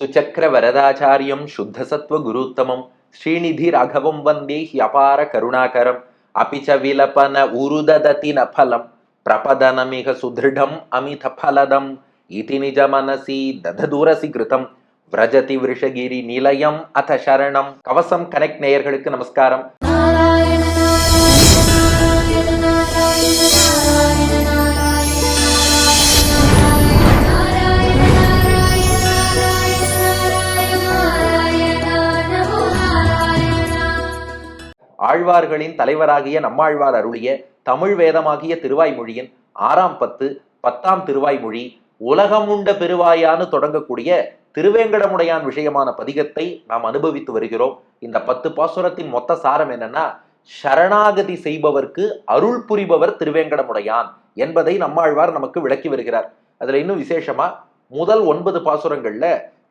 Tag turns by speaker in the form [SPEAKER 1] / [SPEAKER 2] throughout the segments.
[SPEAKER 1] சுச்சக்கரவரதாச்சாரியம் சுத்தசத்வகுருத்தமம் ஸ்ரீநிதி ராகவம் வந்தே அபார கருணாகரம் அபிச்ச விலபன உருதததின பலம் பிரபதனமிக சுதிருடம் அமித பலதம் இதி நிஜ மனசி தததூரசி கிருதம் விரஜதி விருஷகிரி நிலையம் அத சரணம் கவசம் கனெக்ட் நேயர்களுக்கு நமஸ்காரம்। ஆழ்வார்களின் தலைவராகிய நம்மாழ்வார் அருளிய தமிழ் வேதமாகிய திருவாய்மொழியின் ஆறாம் பத்து பத்தாம் திருவாய்மொழி உலகமுண்ட பெருவாயான்னு தொடங்கக்கூடிய திருவேங்கடமுடையான் விஷயமான பதிகத்தை நாம் அனுபவித்து வருகிறோம். இந்த பத்து பாசுரத்தின் மொத்த சாரம் என்னன்னா சரணாகதி செய்பவர்க்கு அருள் புரிபவர் திருவேங்கடமுடையான் என்பதை நம்மாழ்வார் நமக்கு விளக்கி வருகிறார். அதுல இன்னும் விசேஷமா முதல் ஒன்பது பாசுரங்கள்ல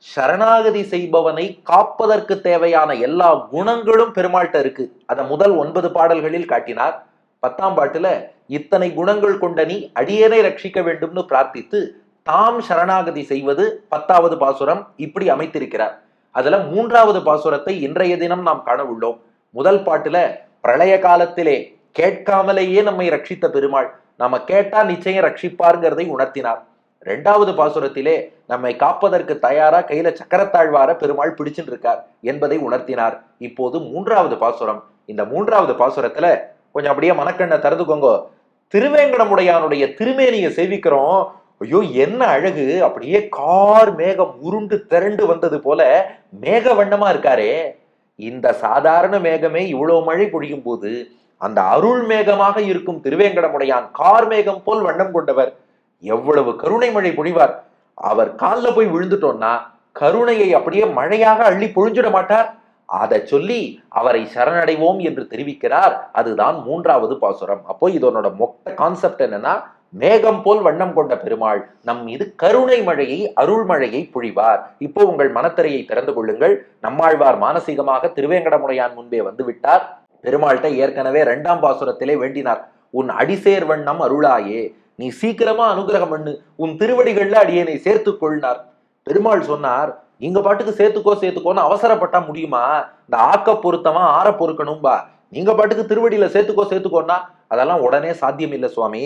[SPEAKER 1] சரணாகதி செய்பவனை காப்பதற்கு தேவையான எல்லா குணங்களும் பெருமாள்கிட்ட இருக்கு. அதை முதல் ஒன்பது பாடல்களில் காட்டினார். பத்தாம் பாட்டுல இத்தனை குணங்கள் கொண்ட நீ அடியேனை ரட்சிக்க வேண்டும்னு பிரார்த்தித்து தாம் சரணாகதி செய்வது பத்தாவது பாசுரம் இப்படி அமைத்திருக்கிறார். அதுல மூன்றாவது பாசுரத்தை இன்றைய தினம் நாம் காண உள்ளோம். முதல் பாட்டுல பிரளய காலத்திலே கேட்காமலேயே நம்மை ரட்சித்த பெருமாள். நாம கேட்டா நிச்சயம் ரட்சிப்பாருங்கிறதை உணர்த்தினார். ரெண்டாவது பாசுரத்திலே நம்மை காப்பதற்கு தயாரா கையில சக்கரத்தாழ்வார பெருமாள் பிடிச்சிட்டு இருக்கார் என்பதை உணர்த்தினார். இப்போது மூன்றாவது பாசுரம். இந்த மூன்றாவது பாசுரத்துல கொஞ்சம் அப்படியே மனக்கண்ணை திறந்துக்கோங்க. திருவேங்கடமுடையானுடைய திருமேனியை சேவிக்கிறோம். ஐயோ என்ன அழகு! அப்படியே கார் மேகம் உருண்டு திரண்டு வந்தது போல மேக வண்ணமா இருக்காரே. இந்த சாதாரண மேகமே இவ்வளவு மழை பொழியும் போது அந்த அருள் மேகமாக இருக்கும் திருவேங்கடமுடையான் கார் மேகம் போல் வண்ணம் கொண்டவர். எவ்வளவு கருணை மழை பொழிவார். அவர் கால்ல போய் விழுந்துட்டோம்னா கருணையை அப்படியே மழையாக அள்ளி பொழிஞ்சிட மாட்டார். அதை சொல்லி அவரை சரணடைவோம் என்று தெரிவிக்கிறார். அதுதான் மூன்றாவது பாசுரம். அப்போ இதனோட மொத்த கான்செப்ட் என்னன்னா மேகம் போல் வண்ணம் கொண்ட பெருமாள் நம் மீது கருணை மழையை அருள் மழையை பொழிவார். இப்போ உங்கள் மனத்திரையை திறந்து கொள்ளுங்கள். நம்மாழ்வார் மானசீகமாக திருவேங்கடமுடையான் முன்பே வந்து விட்டார் பெருமாள்கிட்ட ஏற்கனவே இரண்டாம் பாசுரத்திலே வேண்டினார். உன் அடிசேர் வண்ணம் அருளாயே. நீ சீக்கிரமா அனுகிரகம் பண்ணு. உன் திருவடிகள்ல அடியனை சேர்த்துக் கொள்னார். பெருமாள் சொன்னார் நீங்க பாட்டுக்கு சேர்த்துக்கோ சேர்த்துக்கோன்னு அவசரப்பட்டா முடியுமா? இந்த ஆக்க பொருத்தமா ஆற பொறுக்கணும்பா. நீங்க பாட்டுக்கு திருவடியில சேர்த்துக்கோ சேர்த்துக்கோன்னா அதெல்லாம் உடனே சாத்தியம் இல்லை சுவாமி.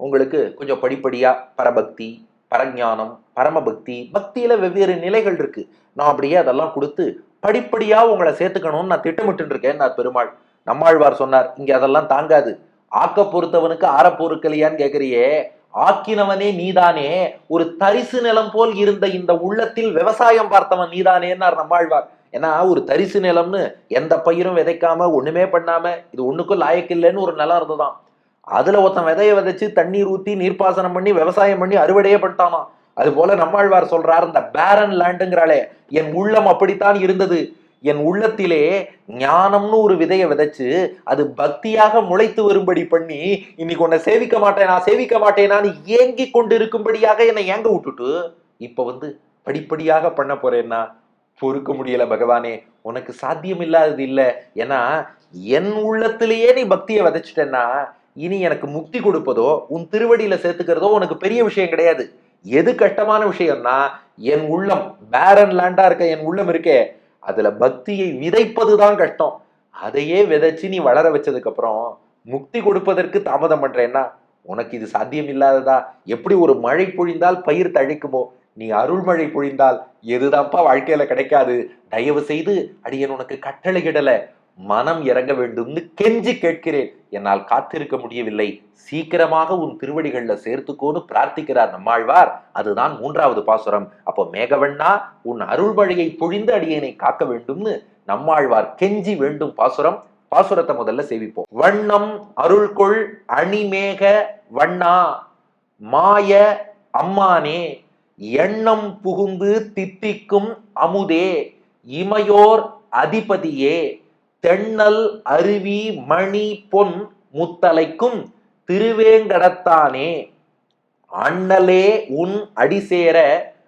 [SPEAKER 1] உங்களுக்கு கொஞ்சம் படிப்படியா பரபக்தி பரஞானம் பரமபக்தி பக்தியில வெவ்வேறு நிலைகள் இருக்கு. நான் அப்படியே அதெல்லாம் கொடுத்து படிப்படியா உங்களை சேர்த்துக்கணும்னு நான் திட்டமிட்டு இருக்கேன் நான் பெருமாள். நம்மாழ்வார் சொன்னார் இங்க அதெல்லாம் தாங்காது. ஆக்க பொறுத்தவனுக்கு ஆற பொறுக்கலையான்னு கேட்குறியே ஆக்கினவனே நீதானே. ஒரு தரிசு நிலம் போல் இருந்த இந்த உள்ளத்தில் விவசாயம் பார்த்தவன் நீதானேன்னார் நம்மாழ்வார். ஏன்னா ஒரு தரிசு நிலம்னு எந்த பயிரும் விதைக்காம ஒண்ணுமே பண்ணாம இது ஒண்ணுக்கும் லாயக்கில்லைன்னு ஒரு நிலம் இருந்ததுதான் அதுல ஒருத்தன் விதைய விதைச்சு தண்ணீர் ஊத்தி நீர்ப்பாசனம் பண்ணி விவசாயம் பண்ணி அறுவடையே பண்ணிட்டானா அது போல நம்மாழ்வார் சொல்றார் இந்த பேரன் லேண்டுங்கிறாளே என் உள்ளம் அப்படித்தான் இருந்தது. என் உள்ளத்திலே ஞானம்னு ஒரு விதையை விதைச்சு அது பக்தியாக முளைத்து வரும்படி பண்ணி இன்னைக்கு உன்னை சேவிக்க மாட்டேனா நான் சேவிக்க மாட்டேனான்னு ஏங்கி கொண்டு இருக்கும்படியாக என்னை ஏங்க விட்டுட்டு? இப்ப வந்து படிப்படியாக பண்ண போறேன்னா பொறுக்க முடியல பகவானே உனக்கு சாத்தியம் இல்லாதது இல்லை. ஏன்னா என் உள்ளத்திலேயே நீ பக்தியை விதைச்சிட்டேன்னா இனி எனக்கு முக்தி கொடுப்பதோ உன் திருவடியில சேர்த்துக்கிறதோ உனக்கு பெரிய விஷயம் கிடையாது. எது கஷ்டமான விஷயம்னா என் உள்ளம் பேரன் லேண்டா இருக்க என் உள்ளம் இருக்கே அதுல பக்தியை விதைப்பதுதான் கஷ்டம். அதையே விதைச்சு நீ வளர வச்சதுக்கு அப்புறம் முக்தி கொடுப்பதற்கு தாமதம் பண்றேன்னா உனக்கு இது சாத்தியம் இல்லாததா எப்படி ஒரு மழை பொழிந்தால் பயிர் தழைக்குமோ? நீ அருள்மழை பொழிந்தால் எதுதான்ப்பா வாழ்க்கையில கிடைக்காது? தயவு செய்து அடியன் உனக்கு கட்டளையிடல மனம் இறங்க வேண்டும்னு கெஞ்சி கேட்கிறேன். என்னால் காத்திருக்க முடியவில்லை. சீக்கிரமாக உன் திருவடிகள்ல சேர்த்துக்கோன்னு பிரார்த்திக்கிறார் நம்மாழ்வார். அதுதான் மூன்றாவது பாசுரம். அப்போ மேகவண்ணா உன் அருள்மழையை பொழிந்து அடியேனை காக்க வேண்டும்னு நம்மாழ்வார் கெஞ்சி வேண்டும் பாசுரம். பாசுரத்தை முதல்ல சேவிப்போம். வண்ணம் அருள்கொள் அணிமேக வண்ணா மாய அம்மானே எண்ணம் புகுந்து தித்திக்கும் அமுதே இமையோர் அதிபதியே தென்னல் அருவி மணி பொன் முத்தலைக்கும் திருவேங்கடத்தானே. அண்ணலே உன் அடிசேர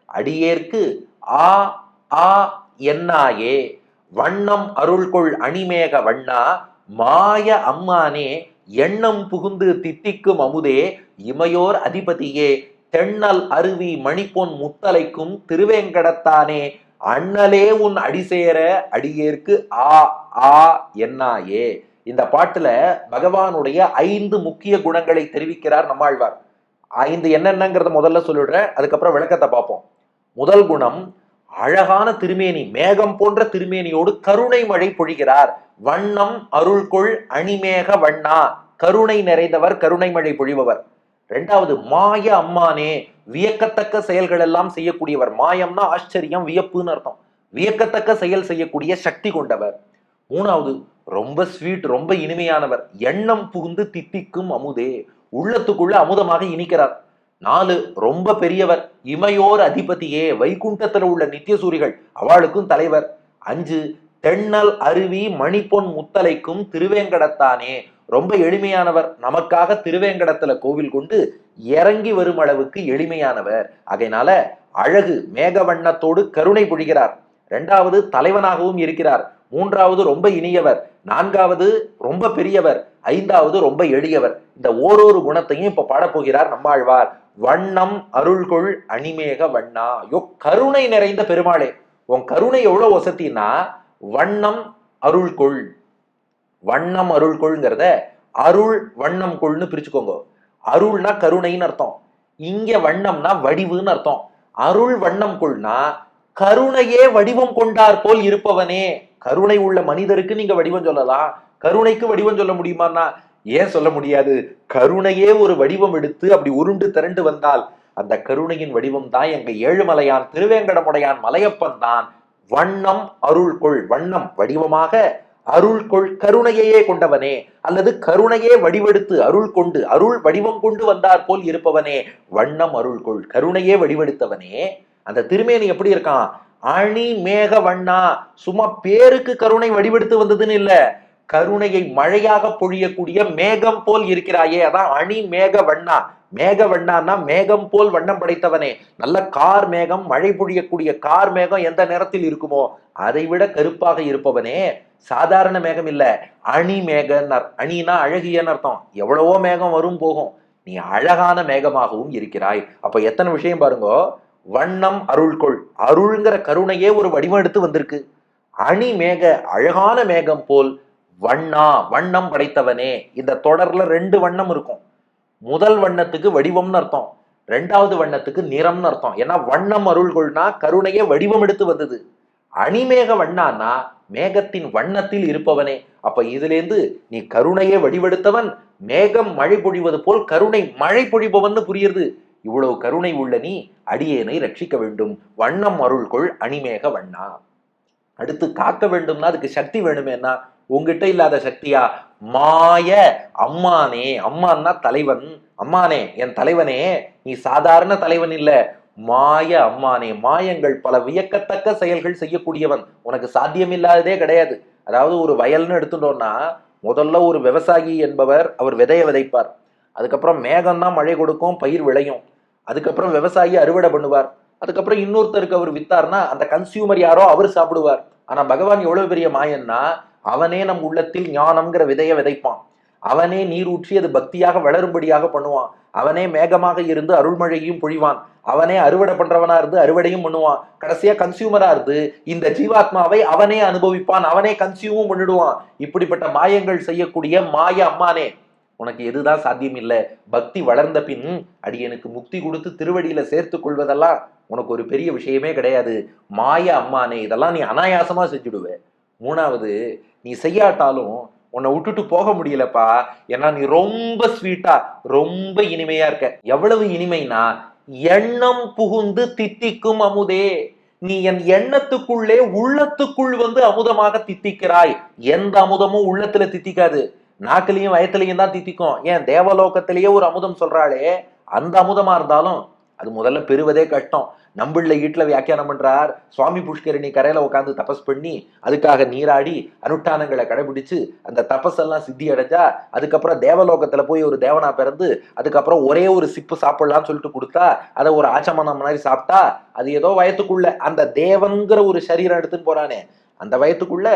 [SPEAKER 1] அடியேற்கு ஆ ஆ என்னாயே. வண்ணம் அருள்கொள் அணிமேக வண்ணா மாய அம்மானே எண்ணம் புகுந்து தித்திக்கும் அமுதே இமையோர் அதிபதியே. தென்னல் அருவி மணிப்பொன் முத்தலைக்கும் திருவேங்கடத்தானே. அண்ணலே உன் அடி அடிசேர அடியேற்கு ஆ ஆ என்னாயே. இந்த பாட்டுல பகவானுடைய ஐந்து முக்கிய குணங்களை தெரிவிக்கிறார் நம்மாழ்வார். ஐந்து என்னென்னங்கிறத முதல்ல சொல்லிடுறேன் அதுக்கப்புறம் விளக்கத்தை பார்ப்போம். முதல் குணம் அழகான திருமேனி மேகம் போன்ற திருமேனியோடு கருணை மழை பொழிகிறார். வண்ணம் அருள்கொள் அணிமேக வண்ணா. கருணை நிறைந்தவர் கருணை மழை பொழிபவர். ரெண்டாவது மாய அம்மானே வியக்கத்தக்க செயல்கள் எல்லாம் செய்யக்கூடியவர். மாயம்னா ஆச்சரியம் வியப்புன்னு அர்த்தம். வியக்கத்தக்க செயல் செய்யக்கூடிய சக்தி கொண்டவர். மூணாவது ரொம்ப ஸ்வீட் ரொம்ப இனிமையானவர். எண்ணம் புகுந்து தித்திக்கும் அமுதே. உள்ளத்துக்குள்ள அமுதமாக இனிக்கிறார். நாலு ரொம்ப பெரியவர். இமையோர் அதிபதியே. வைகுண்டத்துல உள்ள நித்தியசூரிகள் அவளுக்கும் தலைவர். அஞ்சு தென்னல் அருவி மணிப்பொன் முத்தலைக்கும் திருவேங்கடத்தானே. ரொம்ப எளிமையானவர். நமக்காக திருவேங்கடத்துல கோவில் கொண்டு இறங்கி வரும் அளவுக்கு எளிமையானவர். அதனால அழகு மேக வண்ணத்தோடு கருணை பொழிகிறார். இரண்டாவது தலைவனாகவும் இருக்கிறார். மூன்றாவது ரொம்ப இனியவர். நான்காவது ரொம்ப பெரியவர். ஐந்தாவது ரொம்ப எளியவர். இந்த ஓரொரு குணத்தையும் இப்ப பாடப்போகிறார் நம்மாழ்வார். வண்ணம் அருள்கொள் அணிமேக வண்ணா. யோ கருணை நிறைந்த பெருமாளே. உன் கருணை எவ்வளவு வசத்தின்னா வண்ணம் அருள்கொள். வண்ணம் அருள் கொள்ங்கிறத அருள் வண்ணம் கொள்னு பிரிச்சுக்கோங்க. அருள்னா கருணைன்னு அர்த்தம். இங்க வண்ணம்னா வடிவுன்னு அர்த்தம். அருள் வண்ணம் கொள்னா கருணையே வடிவம் கொண்டார் போல் இருப்பவனே. கருணை உள்ள மனிதருக்கு நீங்க வடிவம் சொல்லலாம். கருணைக்கு வடிவம் சொல்ல முடியுமான்னா? ஏன் சொல்ல முடியாது? கருணையே ஒரு வடிவம் எடுத்து அப்படி உருண்டு திரண்டு வந்தால் அந்த கருணையின் வடிவம் தான் எங்க ஏழுமலையான் திருவேங்கடமுடையான் மலையப்பன் தான் வண்ணம் அருள்கொள் வண்ணம் வடிவமாக அருள் கொள் கருணையையே கொண்டவனே அல்லது கருணையே வடிவெடுத்து அருள் கொண்டு அருள் வடிவம் கொண்டு வந்தார் போல் இருப்பவனே வண்ணம் அருள் கொள் கருணையே வடிவெடுத்தவனே. அந்த திருமேனி எப்படி இருக்கான்? அணி மேக வண்ணா சும்மா பேருக்கு கருணை வடிவெடுத்து வந்ததுன்னு இல்ல கருணையை மழையாக பொழியக்கூடிய மேகம் போல் இருக்கிறாயே அதான் அணி மேக வண்ணா. மேக வண்ணான்னா மேகம் போல் வண்ணம் படைத்தவனே. நல்ல கார் மேகம் மழை பொழியக்கூடிய கார் மேகம் எந்த நேரத்தில் இருக்குமோ அதை விட கருப்பாக இருப்பவனே. சாதாரண மேகம் இல்ல. அணி மேகன்னர். அணினா அழகியன்னு அர்த்தம். எவ்வளவோ மேகம் வரும் போகும். நீ அழகான மேகமாகவும் இருக்கிறாய். அப்ப எத்தனை விஷயம் பாருங்க. வண்ணம் அருள்கொள். அருள்ங்கிற கருணையே ஒரு வடிவம் எடுத்து வந்திருக்கு. அணி மேக அழகான மேகம் போல் வண்ணா வண்ணம் படைத்தவனே. இந்த தொடர்ல ரெண்டு வண்ணம் இருக்கும். முதல் வண்ணத்துக்கு வடிவம்னு அர்த்தம். ரெண்டாவது வண்ணத்துக்கு நிறம்னு அர்த்தம். ஏன்னா வண்ணம் அருள்கொள்னா கருணையே வடிவம் எடுத்து வந்தது. அணிமேக வண்ணான்னா மேகத்தின் வண்ணத்தில் இருப்பவனே. அப்ப இதுலேருந்து நீ கருணையே வடிவெடுத்தவன் மேகம் மழை பொழிவது போல் கருணை மழை பொழிபவன் புரியுது இவ்வளவு கருணை உள்ள நீ அடியேனை ரட்சிக்க வேண்டும். வண்ணம் அருள்கொள் அணிமேக வண்ணா. அடுத்து காக்க வேண்டும்னா அதுக்கு சக்தி வேணுமேனா உங்ககிட்ட இல்லாத சக்தியா? மாய அம்மானே அம்மான்னா தலைவன் அம்மானே என் தலைவனே நீ சாதாரண தலைவன் இல்ல. மாய அம்மானே மாயங்கள் பல வியக்கத்தக்க செயல்கள் செய்யக்கூடியவன். உனக்கு சாத்தியமில்லாததே கிடையாது. அதாவது ஒரு வயல்னு எடுத்துட்டோம்னா முதல்ல ஒரு விவசாயி என்பவர் அவர் விதைய விதைப்பார். அதுக்கப்புறம் மேகம் தான் மழை கொடுக்கும் பயிர் விளையும். அதுக்கப்புறம் விவசாயி அறுவடை பண்ணுவார். அதுக்கப்புறம் இன்னொருத்தருக்கு அவர் வித்தார்னா அந்த கன்சியூமர் யாரோ அவர் சாப்பிடுவார். ஆனா பகவான் எவ்வளவு பெரிய மாயன்னா அவனே நம் உள்ளத்தில் ஞானம்ங்கிற விதைய விதைப்பான். அவனே நீர் ஊற்றி அது பக்தியாக வளரும்படியாக பண்ணுவான். அவனே மேகமாக இருந்து அருள்மழையும் பொழிவான். அவனே அறுவடை பண்றவனா இருந்து அறுவடையும் பண்ணுவான். கடைசியா கன்சியூமரா இருந்து இந்த ஜீவாத்மாவை அவனே அனுபவிப்பான். அவனே கன்சியூமும் பண்ணிடுவான். இப்படிப்பட்ட மாயங்கள் செய்யக்கூடிய மாய அம்மானே உனக்கு எதுதான் சாத்தியம் இல்லை பக்தி வளர்ந்த பின் அடியனுக்கு முக்தி கொடுத்து திருவடியில சேர்த்து கொள்வதெல்லாம் உனக்கு ஒரு பெரிய விஷயமே கிடையாது. மாய அம்மானே இதெல்லாம் நீ அனாயாசமா செஞ்சுடுவ. மூணாவது நீ செய்யாட்டாலும் உன்னை விட்டுட்டு போக முடியலப்பா. ஏன்னா நீ ரொம்ப ஸ்வீட்டா ரொம்ப இனிமையா இருக்க. எவ்வளவு இனிமைனா எண்ணம் புகுந்து தித்திக்கும் அமுதே. நீ என் எண்ணத்துக்குள்ளே உள்ளத்துக்குள் வந்து அமுதமாக தித்திக்கிறாய். எந்த அமுதமும் உள்ளத்துல தித்திக்காது. நாக்குலயும் வயத்துலையும் தான் தித்திக்கும். ஏன் தேவலோகத்திலேயே ஒரு அமுதம் சொல்றாளே. அந்த அமுதமா இருந்தாலும் அது முதல்ல பெறுவதே கஷ்டம். நம்பிள்ள ஈட்டில் வியாக்கியானம் பண்றார். சுவாமி புஷ்கரணி கரையில உட்காந்து தபஸ் பண்ணி அதுக்காக நீராடி அனுஷ்டானங்களை கடைபிடிச்சு அந்த தபஸ் எல்லாம் சித்தி அடைஞ்சா அதுக்கப்புறம் தேவலோகத்துல போய் ஒரு தேவனா பிறந்து அதுக்கப்புறம் ஒரே ஒரு சிப்பு சாப்பிடலாம்னு சொல்லிட்டு கொடுத்தா அதை ஒரு ஆச்சமனம் மாதிரி சாப்பிட்டா அது ஏதோ வயத்துக்குள்ள அந்த தேவங்கிற ஒரு சரீரம் எடுத்துன்னு போறானே அந்த வயத்துக்குள்ள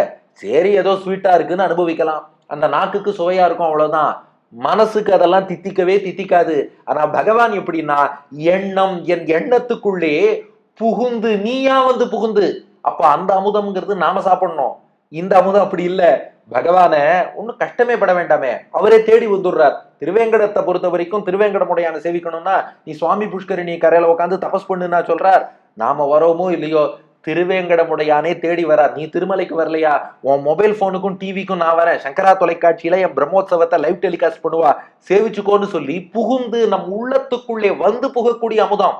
[SPEAKER 1] சரி ஏதோ ஸ்வீட்டா இருக்குன்னு அனுபவிக்கலாம். அந்த நாக்குக்கு சுவையா இருக்கும் அவ்வளவுதான். மனசுக்கு அதெல்லாம் தித்திக்கவே தித்திக்காது. ஆனா பகவான் எப்படின்னா எண்ணம் என் எண்ணத்துக்குள்ளே புகுந்து நீயா வந்து புகுந்து அப்ப அந்த அமுதம்ங்கிறது நாம சாப்பிடணும். இந்த அமுதம் அப்படி இல்லை. பகவான ஒன்னும் கஷ்டமே பட வேண்டாமே. அவரே தேடி வந்துடுறார். திருவேங்கடத்தை பொறுத்த வரைக்கும் திருவேங்கடமுடையான சேவிக்கணும்னா நீ சுவாமி புஷ்கரிணி கரையில உட்காந்து தபஸ் பண்ணுன்னா சொல்றார் நாம வரோமோ இல்லையோ? திருவேங்கடமுடையானே தேடி வரார். நீ திருமலைக்கு வரலையா? உன் மொபைல் போனுக்கும் டிவிக்கும் நான் வரேன். சங்கரா தொலைக்காட்சியில என் பிரம்மோத்சவத்தை லைவ் டெலிகாஸ்ட் பண்ணுவா. சேவிச்சுக்கோன்னு சொல்லி புகுந்து நம் உள்ளத்துக்குள்ளே வந்து புகக்கூடிய அமுதம்.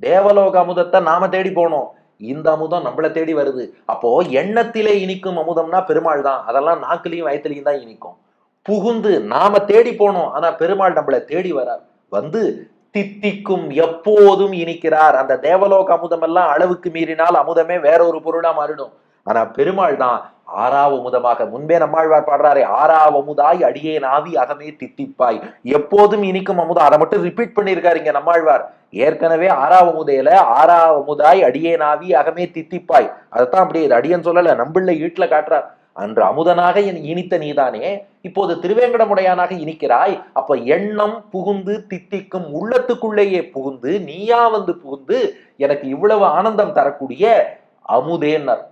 [SPEAKER 1] தேவலோக அமுதத்தை நாம தேடி போனோம். இந்த அமுதம் நம்மளை தேடி வருது. அப்போ எண்ணத்திலே இனிக்கும் அமுதம்னா பெருமாள் தான். அதெல்லாம் நாக்குலையும் வயத்துலயும் தான் இனிக்கும். புகுந்து நாம தேடி போனோம். ஆனா பெருமாள் நம்மளை தேடி வரார். வந்து தித்திக்கும் எப்போதும் இனிக்கிறார். அந்த தேவலோக அமுதம் எல்லாம் அளவுக்கு மீறினால் அமுதமே வேற ஒரு பொருளா மாறிடும். ஆனா பெருமாள் தான் ஆறாவ அமுதமாக முன்பே நம்மாழ்வார் பாடுறாரே ஆறாவ அமுதாய் அடியே நாவி அகமே தித்திப்பாய். எப்போதும் இனிக்கும் அமுதம். அதை மட்டும் ரிப்பீட் பண்ணியிருக்காரு இங்க நம்மாழ்வார் ஏற்கனவே ஆறாவ அமுதையில ஆறாவ அமுதாய் அடியே நாவி அகமே தித்திப்பாய். அதைத்தான் அப்படி இது அடியன் சொல்லல நம்பிள்ள ஈட்டுல காட்டுறார். அன்று அமுதனாக என் இனித்த நீதானே? இப்போது திருவேங்கடமுடையானாக இனிக்கிறாய். அப்ப எண்ணம் புகுந்து தித்திக்கும் உள்ளத்துக்குள்ளேயே புகுந்து நீயா வந்து புகுந்து எனக்கு இவ்வளவு ஆனந்தம் தரக்கூடிய அமுதேன்னர்.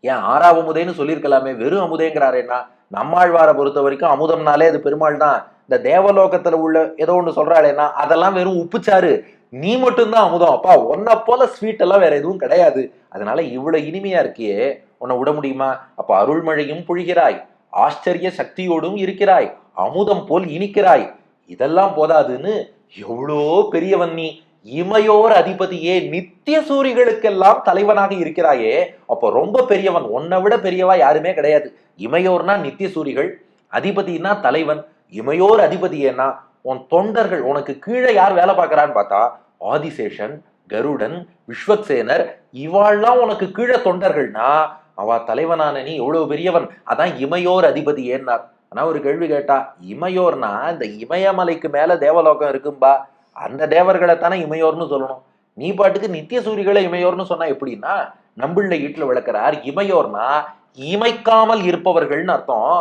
[SPEAKER 1] ஏன் ஆறாவமுதேன்னு சொல்லியிருக்கலாமே? வெறும் அமுதேங்கிறாரேன்னா நம்மாழ்வாரை பொறுத்த வரைக்கும் அமுதம்னாலே அது பெருமாள் தான். இந்த தேவலோகத்துல உள்ள ஏதோ ஒன்று சொல்றாளேன்னா அதெல்லாம் வெறும் உப்புச்சாரு நீ மட்டும்தான் அமுதம். அப்பா உன்னை போல ஸ்வீட் எல்லாம் வேற எதுவும் கிடையாது. அதனால இவ்வளவு இனிமையா இருக்கியே. உன்னை விட முடியுமா? அப்ப அருள்மழையும் பொழிகிறாய் ஆச்சரிய சக்தியோடும் இருக்கிறாய் அமுதம் போல் இனிக்கிறாய். இதெல்லாம் போதாதுன்னு எவ்வளோ பெரியவன் நீ. இமையோர் அதிபதியே நித்திய சூரிகளுக்கெல்லாம் தலைவனாக இருக்கிறாயே. அப்போ ரொம்ப பெரியவன் உன்னை விட பெரியவா யாருமே கிடையாது. இமையோர்னா நித்திய சூரிகள் அதிபதினா தலைவன். இமையோர் அதிபதியேனா உன் தொண்டர்கள் உனக்கு கீழே யார் வேலை பார்க்கறான்னு பார்த்தா ஆதிசேஷன் கருடன் விஸ்வக்சேனர் இவாள்லாம் உனக்கு கீழே தொண்டர்கள்னா அவா தலைவனான நீ எவ்வளவு பெரியவன்? அதான் இமையோர் அதிபதி ஏன்னார். ஆனா ஒரு கேள்வி கேட்டா இமையோர்னா இந்த இமயமலைக்கு மேல தேவலோகம் இருக்கும்பா? அந்த தேவர்களை தானே இமையோர்னு சொல்லணும். நீ பாட்டுக்கு நித்திய சூரிகளை இமையோர்னு சொன்னா எப்படின்னா நம்பிள்ள வீட்டுல விளக்குறார் இமையோர்னா இமைக்காமல் இருப்பவர்கள்னு அர்த்தம்.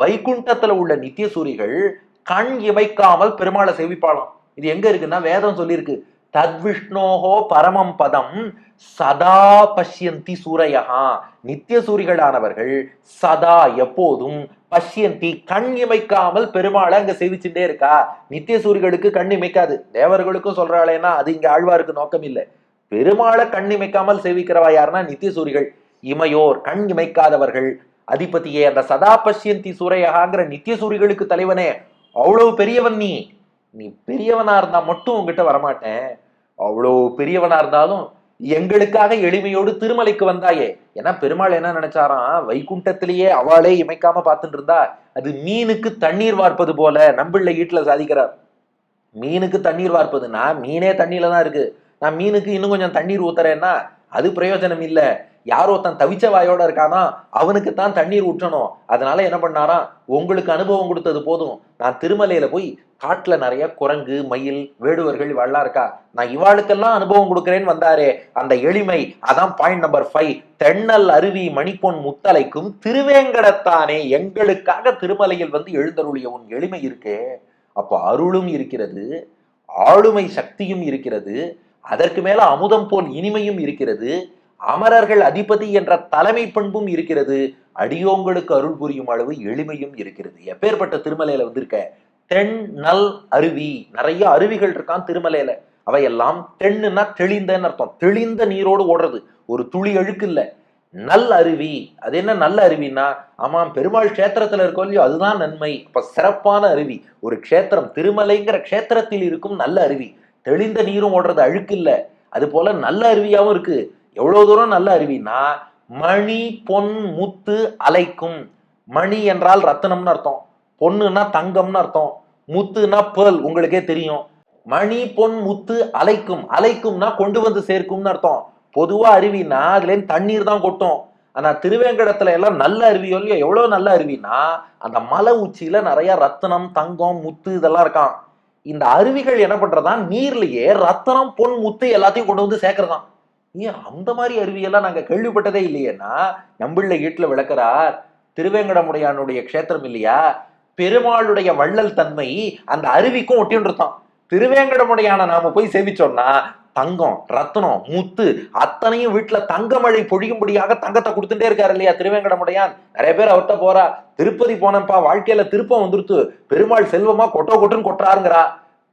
[SPEAKER 1] வைகுண்டத்துல உள்ள நித்திய சூரிகள் கண் இமைக்காமல் பெருமாளை சேவிப்பாளாம். இது எங்க இருக்குன்னா வேதம் சொல்லியிருக்கு. தத்விஷ்ணோஹோ பரமம் பதம் சதா பஷ்யந்தி சூரையஹா. நித்திய சூரிகளானவர்கள் சதா எப்போதும் பஷ்யந்தி கண் இமைக்காமல் பெருமாளை அங்க சேவிச்சுட்டே இருக்கா. நித்திய சூரிகளுக்கு கண் இமைக்காது. தேவர்களுக்கும் சொல்றாளேன்னா அது இங்க ஆழ்வாருக்கு நோக்கம் இல்லை பெருமாளை கண் இமைக்காமல் சேவிக்கிறவா யாருன்னா நித்திய சூரிகள் இமையோர் கண் இமைக்காதவர்கள். அதிபதியே அந்த சதா பஷ்யந்தி சூரையஹாங்கிற நித்திய சூரிகளுக்கு தலைவனே. அவ்வளவு பெரியவன் நீ. நீ பெரியவனா இருந்தா மட்டும் உங்ககிட்ட வரமாட்டேன். அவ்வளோ பெரியவனா இருந்தாலும் எங்களுக்காக எளிமையோடு திருமலைக்கு வந்தாயே. ஏன்னா பெருமாள் என்ன நினைச்சாராம்? வைகுண்டத்திலேயே அவளே இமைக்காம பார்த்துட்டு இருந்தா அது மீனுக்கு தண்ணீர் வார்ப்பது போல நம்பிள்ள வீட்டுல சாதிக்கிறார். மீனுக்கு தண்ணீர் வார்ப்பதுன்னா மீனே தண்ணியில தான் இருக்கு. நான் மீனுக்கு இன்னும் கொஞ்சம் தண்ணீர் ஊத்துறேன்னா அது பிரயோஜனம் இல்லை. யாரோ ஒருத்தன் தவிச்ச வாயோட இருக்கானா? அவனுக்கு தான் தண்ணீர் ஊற்றணும். அதனால என்ன பண்ணாராம்? உங்களுக்கு அனுபவம் கொடுத்தது போதும். நான் திருமலையில போய் காட்டுல நிறைய குரங்கு மயில் வேடுவர்கள் இவாள்லாம் இருக்கா? நான் இவாளுக்கெல்லாம் அனுபவம் கொடுக்குறேன்னு வந்தாரே. அந்த எளிமை அதான் பாயிண்ட் நம்பர் ஃபைவ் தென்னல் அருவி மணிப்பொன் முத்தலைக்கும் திருவேங்கடத்தானே எங்களுக்காக திருமலையில் வந்து எழுந்தருளிய உன் எளிமை இருக்கே. அப்போ அருளும் இருக்கிறது ஆளுமை சக்தியும் இருக்கிறது அதற்கு மேல அமுதம் போல் இனிமையும் இருக்கிறது அமரர்கள் அதிபதி என்ற தலைமை பண்பும் இருக்கிறது. அடியோங்களுக்கு அருள் புரியும் அளவு எளிமையும் இருக்கிறது. எப்பேற்பட்ட திருமலையில வந்திருக்க? தென் நல் அருவி. நிறைய அருவிகள் இருக்கான் திருமலையில. அவையெல்லாம் தென்னுன்னா தெளிந்தன்னு அர்த்தம். தெளிந்த நீரோடு ஓடுறது. ஒரு துளி அழுக்கு இல்ல. நல் அருவி. அது என்ன நல்ல அருவின்னா? ஆமாம் பெருமாள் க்ஷேத்திரத்துல இருக்கோ இல்லையோ அதுதான் நன்மை. அப்ப சிறப்பான அருவி. ஒரு க்ஷேத்திரம் திருமலைங்கிற க்ஷேத்திரத்தில் இருக்கும் நல்ல அருவி. தெளிந்த நீரும் ஓடுறது அழுக்கு இல்ல. அது போல நல்ல அருவியாவும் இருக்கு. எவ்வளவு தூரம் நல்ல அருவின்னா மணி பொன் முத்து அலைக்கும். மணி என்றால் ரத்தினம்னு அர்த்தம். பொண்ணுன்னா தங்கம்னு அர்த்தம். முத்துனா பேர்ல் உங்களுக்கே தெரியும். மணி பொன் முத்து அலைக்கும். அலைக்கும்னா கொண்டு வந்து சேர்க்கும்னு அர்த்தம். பொதுவா அருவினா அதுல தண்ணீர் தான் கொட்டும். ஆனா திருவேங்கடத்துல எல்லாம் நல்ல அருவியோ இல்லையோ எவ்வளவு நல்ல அருவினா அந்த மலை உச்சியில நிறைய ரத்தினம் தங்கம் முத்து இதெல்லாம் இருக்கான் இந்த அருவிகள் என்ன பண்றதா நீர்லயே ரத்தனம் பொன் முத்து எல்லாத்தையும் கொண்டு வந்து சேர்க்கறதான் ஏன் அந்த மாதிரி அருவியெல்லாம் நாங்க கேள்விப்பட்டதே இல்லையேன்னா நம்பிள்ள வீட்டுல விளக்குறார் திருவேங்கடமுடையானுடைய க்ஷேத்திரம் இல்லையா? பெருமாளுடைய வள்ளல் தன்மை அந்த அருவிக்கும் ஒட்டின்றிருத்தான் திருவேங்கடமுடையான நாம போய் சேவிச்சோம்னா தங்கம் ரத்னம் முத்து அத்தனையும் வீட்டுல தங்கமழை பொழியும்படியாக தங்கத்தை கொடுத்துட்டே இருக்காரு இல்லையா திருவேங்கடமுடையான்? நிறைய பேர் அவர்கிட்ட போறா திருப்பதி போனப்பா வாழ்க்கையில திருப்பம் வந்துருத்து பெருமாள் செல்வமா கொட்டோ கொட்டுன்னு கொட்டுறாருங்கிறா.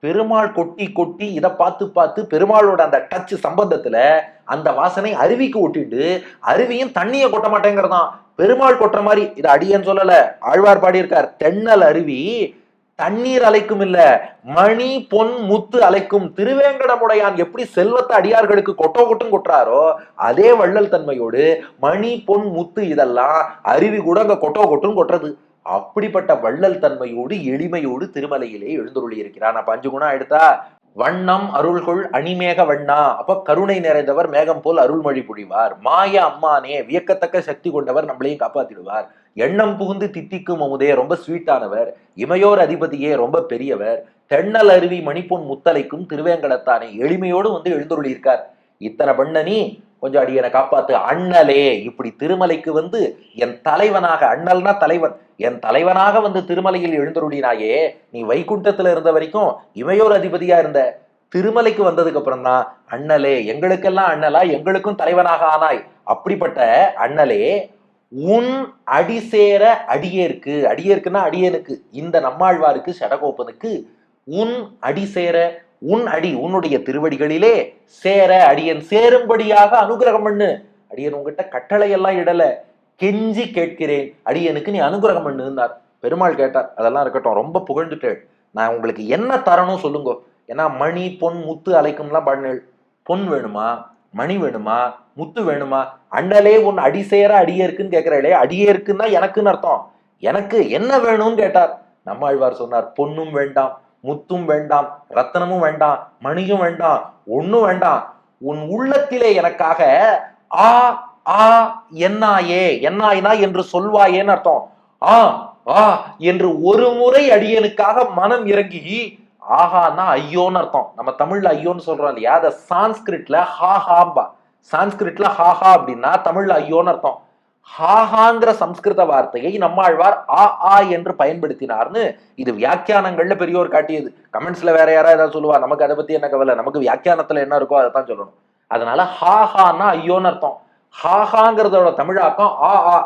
[SPEAKER 1] பெருமாள் கொட்டி கொட்டி இதை பார்த்து பார்த்து பெருமாளோட அந்த டச் சம்பந்தத்துல அந்த வாசனை அருவிக்கு ஒட்டிட்டு அருவியும் தண்ணியை கொட்ட மாட்டேங்கிறதான். பெருமாள் கொட்டுற மாதிரி இது அடியேன்னு சொல்லல ஆழ்வார் பாடியிருக்கார். தென்னல் அருவி தண்ணீர் அலைக்கும் இல்ல மணி பொன் முத்து அலைக்கும். திருவேங்கடமுடையான் எப்படி செல்வத்தை அடியார்களுக்கு கொட்டோ கொட்டும் கொட்டுறாரோ அதே வள்ளல் தன்மையோடு மணி பொன் முத்து இதெல்லாம் அருவி கூட அங்க கொட்டோ கொட்டும் கொட்டுறது. அப்படிப்பட்ட வள்ளல் தன்மையோடு எளிமையோடு திருமலையிலே எழுந்தருளி இருக்கிறார் அப்ப அஞ்சு குணம் எடுத்தா வண்ணம் அருள்கொள் அணிமேக வண்ணா. அப்ப கருணை நிறைந்தவர் மேகம் போல் அருள்மொழி புழிவார் மாய அம்மானே வியக்கத்தக்க சக்தி கொண்டவர் நம்மளையும் காப்பாத்திடுவார். எண்ணம் புகுந்து தித்திக்கும் அமுதே ரொம்ப ஸ்வீட்டானவர் இமையோர் அதிபதியே ரொம்ப பெரியவர். தென்னல் அருவி மணிப்பொன் முத்தலைக்கும் திருவேங்கடத்தானே எளிமையோடு வந்து எழுந்தருளி இருக்கார் இத்தனை பண்ண நீ? கொஞ்சம் அடியனை காப்பாத்து. அண்ணலே இப்படி திருமலைக்கு வந்து என் தலைவனாக அண்ணல்னா தலைவன். என் தலைவனாக வந்து திருமலையில் எழுந்தருளினாயே நீ வைகுண்டத்துல இருந்த வரைக்கும் இமையோர் அதிபதியா இருந்த. திருமலைக்கு வந்ததுக்கு அப்புறம் தான் அண்ணலே எங்களுக்கெல்லாம் அண்ணலா எங்களுக்கும் தலைவனாக ஆனாய். அப்படிப்பட்ட அண்ணலே உன் அடி சேர அடியேற்கு அடியேற்குன்னா அடியனுக்கு. இந்த நம்மாழ்வாருக்கு சடகோப்பனுக்கு உன் அடி சேர உன் அடி உன்னுடைய திருவடிகளிலே சேர அடியன் சேரும்படியாக அனுகிரகம் பண்ணு. அடியன் உங்ககிட்ட கட்டளை எல்லாம் இடல. கெஞ்சி கேட்கிறேன். அடியனுக்கு நீ அனுகிரகம் பண்ணுன்னார் பெருமாள் கேட்டார் அதெல்லாம் இருக்கட்டும் ரொம்ப புகழ்ந்துட்டேள் நான் உங்களுக்கு என்ன தரணும் சொல்லுங்க. ஏன்னா மணி பொன் முத்து அலைக்கும்லாம் பண்ணேள் பொன் வேணுமா? மணி வேணுமா? முத்து வேணுமா? அண்டலே உன் அடி சேர அடியேற்குன்னு கேட்கிறாளே. அடியேற்குன்னா எனக்குன்னு அர்த்தம். எனக்கு என்ன வேணும்னு கேட்டார். நம்மாழ்வார் சொன்னார் பொன்னும் வேண்டாம். முத்தும் வேண்டாம் ரத்தனமும் வேண்டாம் மணியும் வேண்டாம் ஒன்னும் வேண்டாம் உன் உள்ளத்திலே எனக்காக ஆ ஆ என்னாயே என்னாயினா என்று சொல்வாயேன்னு அர்த்தம். ஆ ஆ என்று ஒரு முறை அடியனுக்காக மனம் இறங்கி ஆஹான்னா ஐயோன்னு அர்த்தம். நம்ம தமிழ்ல ஐயோன்னு சொல்றோம் இல்லையா? அத சான்ஸ்கிரிட்ல ஹா ஹாம்பா. சான்ஸ்கிரிட்ல ஹாஹா அப்படின்னா தமிழ்ல ஐயோன்னு அர்த்தம். ஹாஹாங்கிற சம்ஸ்கிருத வார்த்தையை நம்மாழ்வார் ஆ ஆ என்று பயன்படுத்தினார்னு இது வியாக்கியானங்கள்ல பெரியோர் காட்டியது. கமெண்ட்ஸ்ல வேற யாராவது ஏதாவது சொல்லுவா நமக்கு அதை பத்தி என்ன கவலை? நமக்கு வியாக்கியானத்துல என்ன இருக்கோ அதை தான் சொல்லணும். அதனால ஹாஹான்னா ஐயோன்னு அர்த்தம். ஹாஹாங்கிறதோட தமிழாக்கம் ஆ ஆ.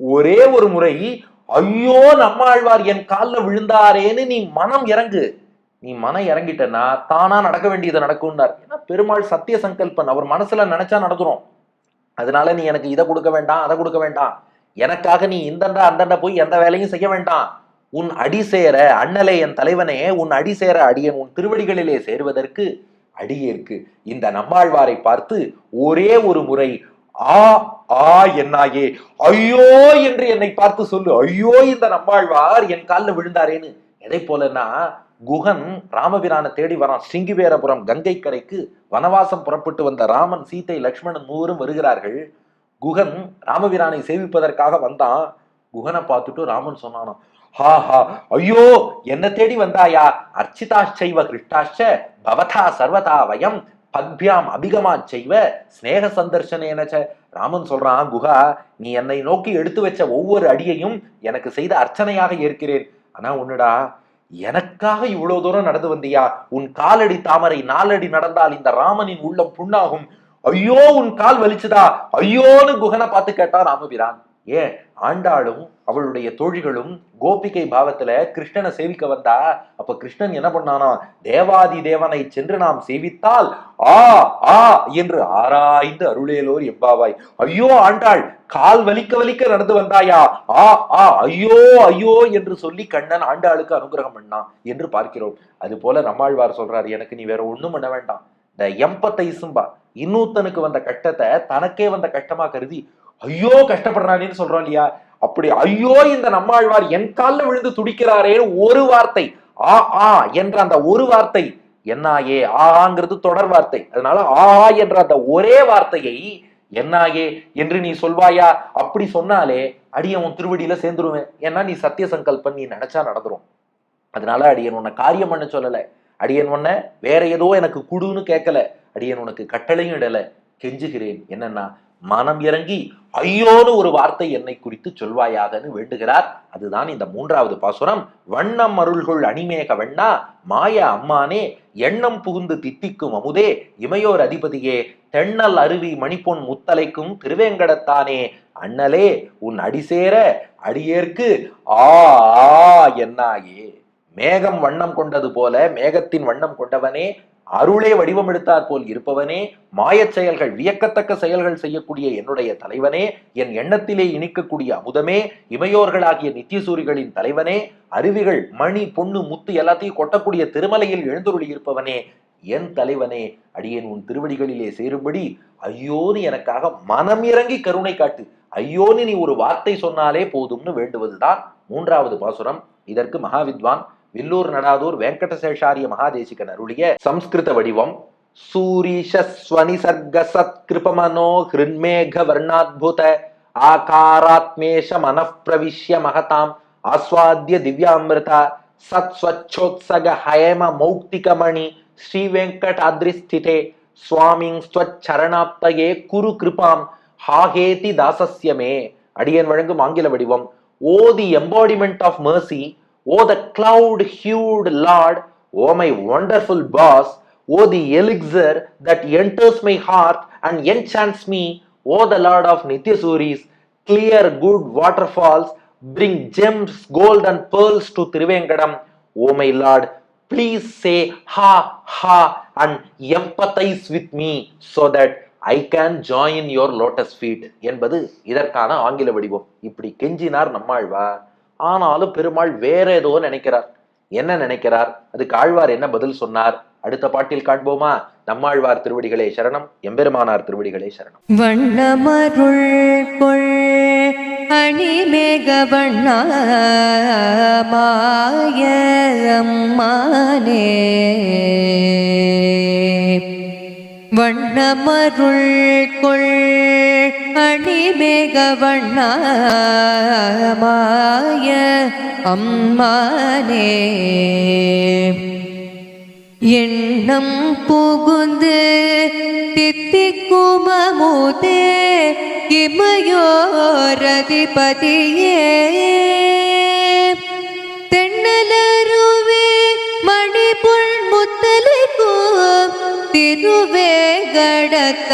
[SPEAKER 1] ஒரே ஒரு முறை ஐயோ நம்மாழ்வார் என் கால்ல விழுந்தாரேன்னு நீ மனம் இறங்கு. நீ மனம் இறங்கிட்டனா தானா நடக்க வேண்டியது நடக்கும்னார். ஏன்னா பெருமாள் சத்திய சங்கல்பன் அவர் மனசுல நினைச்சா நடந்துரும். அதனால நீ எனக்கு இதை கொடுக்க வேண்டாம் அதை கொடுக்க வேண்டாம். எனக்காக நீ இந்தண்டா அந்தண்டா போய் எந்த வேலையும் செய்ய வேண்டாம். உன் அடி சேர அண்ணலே என் தலைவனே உன் அடி சேர அடியன் உன் திருவடிகளிலே சேருவதற்கு அடியேற்கு இந்த நம்மாழ்வாரை பார்த்து ஒரே ஒரு முறை ஆ ஆ என்னாயே ஐயோ என்று என்னை பார்த்து சொல்லு. ஐயோ இந்த நம்மாழ்வார் என் காலில் விழுந்தாரேன்னு. எதை போலன்னா குகன் ராமபிரானை தேடி வரான். சிங்கிவேரபுரம் கங்கை கரைக்கு வனவாசம் புறப்பட்டு வந்த ராமன் சீதை லக்ஷ்மணன் மூவரும் வருகிறார்கள். குகன் ராமபிரானை சேவிப்பதற்காக வந்தான். குகனை பார்த்துட்டு ராமன் சொன்னானாம் ஹா ஹா ஐயோ என்ன தேடி வந்தாயா? அர்ச்சிதாச்சைவ கிருஷ்டாச்ச பவதா சர்வதா வயம் பத்பியாம் அபிகமா செய்வ ஸ்நேக சந்தர்ஷனேனச்ச ராமன் சொல்றான் குஹா நீ என்னை நோக்கி எடுத்து வச்ச ஒவ்வொரு அடியையும் எனக்கு செய்த அர்ச்சனையாக ஏற்கிறேன். ஆனா ஒண்ணுடா எனக்காக இவ்வளவு தூரம் நடந்து வந்தியா? உன் காலடி தாமரை நாலடி நடந்தால் இந்த ராமனின் உள்ளம் புண்ணாகும். ஐயோ உன் கால் வலிச்சுதா? ஐயோன்னு குகனை பார்த்து கேட்டா ராமபிரான். ஏன் ஆண்டாளும் அவளுடைய தோழிகளும் கோபிகை பாவத்துல கிருஷ்ணனை சேவிக்க வந்தா அப்ப கிருஷ்ணன் என்ன பண்ணானா தேவாதி தேவனை சென்று நாம் சேவித்தால் ஆ ஆ என்று ஆராய்ந்து அருளேலோர் எம்பாவாய் ஐயோ ஆண்டாள் கால் வலிக்க வலிக்க நடந்து வந்தாயா ஆ ஆ ஐயோ ஐயோ என்று சொல்லி கண்ணன் ஆண்டாளுக்கு அனுகிரகம் பண்ணான் என்று பார்க்கிறோம். அது போல நம்மாழ்வார் சொல்றாரு எனக்கு நீ வேற ஒண்ணும் பண்ண வேண்டாம். இந்த எம்பத்தைசும்பா இன்னொருத்தனுக்கு வந்த கட்டத்தை தனக்கே வந்த கஷ்டமா கருதி ஐயோ கஷ்டப்படுறானேன்னு சொல்றோம் இல்லையா? அப்படி ஐயோ இந்த நம்மாழ்வார் என் காலில் விழுந்து துடிக்கிறாரே ஒரு வார்த்தை ஆ ஆ என்ற அந்த ஒரு வார்த்தை என்னாயே ஆங்கிறது தொடர் வார்த்தை. அதனால ஆ என்ற அந்த ஒரே வார்த்தையை என்னாயே என்று நீ சொல்வாயா? அப்படி சொன்னாலே அடியன் உன் திருவடியில சேர்ந்துருவேன். ஏன்னா நீ சத்திய சங்கல்பம் நீ நினைச்சா நடந்துரும். அதனால அடியன் உன்னை காரியம் பண்ண சொல்லல. அடியன் உன்னை வேற ஏதோ எனக்கு குடுன்னு கேட்கல அடியன் உனக்கு கட்டளையும் இடல. கெஞ்சுகிறேன். என்னன்னா மனம் இறங்கி ஐயோன்னு ஒரு வார்த்தை என்னை குறித்து சொல்வாயாகன்னு வேண்டுகிறார். அதுதான் இந்த மூன்றாவது பாசுரம். வண்ணம் அருள்கொள் அணிமேக வண்ணா மாய அம்மானே எண்ணம் புகுந்து தித்திக்கும் அமுதே இமையோர் அதிபதியே தென்னல் அருவி மணிப்பொன் முத்தலைக்கும் திருவேங்கடத்தானே அண்ணலே உன் அடிசேர அடியேற்கு ஆ என்னாயே. மேகம் வண்ணம் கொண்டது போல மேகத்தின் வண்ணம் கொண்டவனே அருளே வடிவமெடுத்தாற் போல் இருப்பவனே மாயச் செயல்கள் வியக்கத்தக்க செயல்கள் செய்யக்கூடிய என்னுடைய தலைவனே என் எண்ணத்திலே இனிக்கக்கூடிய அமுதமே இமையோர்களாகிய நித்தியசூரிகளின் தலைவனே அருவிகள் மணி பொண்ணு முத்து எல்லாத்தையும் கொட்டக்கூடிய திருமலையில் எழுந்துருளி இருப்பவனே என் தலைவனே அடியேன் உன் திருவடிகளிலே சேரும்படி ஐயோன்னு எனக்காக மனம் இறங்கி கருணை காட்டு. ஐயோன்னு நீ ஒரு வார்த்தை சொன்னாலே போதும்னு வேண்டுவதுதான் மூன்றாவது பாசுரம். இதற்கு மகாவித்வான் வில்லூர் நடாதூர் வெங்கடசேஷாரிய மகாதேசிகன் அருளிய சம்ஸ்கிருத வடிவம் சூரிஷஸ்வனிசர்கசத்கிருபமனோ ஹிருண்மேக வர்ணாத்புத ஆகாராத்மேஷ மனப்பிரவிஷ்ய மகதாம் ஆஸ்வாத்திய திவ்யாமிருதா சத் ஸ்வச்சோத்சக ஹயம மௌக்திகமணி ஸ்ரீ வெங்கடாத்ரிஸ்திதே சுவாமிங் ஸ்வச்சரணாப்தயே குரு கிருபாம் ஹாகேதி தாசஸ்யமே அடியன் வழங்கும் ஆங்கில வடிவம் O the embodiment of mercy O the cloud hued lord O my wonderful boss O the elixir that enters my heart and enchants me O the lord of Nityasuris clear good water falls bring gems gold and pearls to Thiruvengadam O my lord please say ha ha and empathise with me so that I can join your lotus feet என்பது இதற்கான ஆங்கில வடிவம் இப்படி கெஞ்சினார் நம்மாழ்வார் ஆனாலும் பெருமாள் வேற ஏதோ நினைக்கிறார். என்ன நினைக்கிறார்? அதுக்கு ஆழ்வார் என்ன பதில் சொன்னார்? அடுத்த பாட்டில் காண்போமா? நம்மாழ்வார் திருவடிகளே சரணம் எம்பெருமானார் திருவடிகளே சரணம்.
[SPEAKER 2] வண்ணமருள் கொள் அணிமேக வண்ணா மாய வண்ணமருள் கொள் அணிமேக வண்ணமாய அம்மானே. எண்ணம் புகுந்து தித்திக்குமமுதே இமயோரதிபதியே.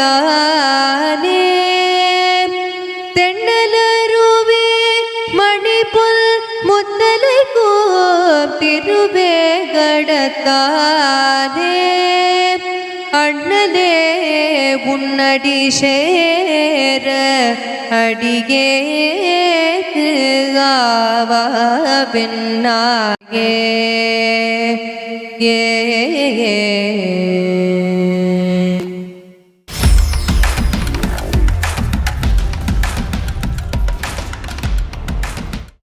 [SPEAKER 2] திருவேகடத்தானே தென்னலருவே மணிபுல் முத்தலைக்கும் திருவேகடத்தானே அண்ணலே உன்னடி சேர அடியேக்கு ஆவாவின்னாயே ஏ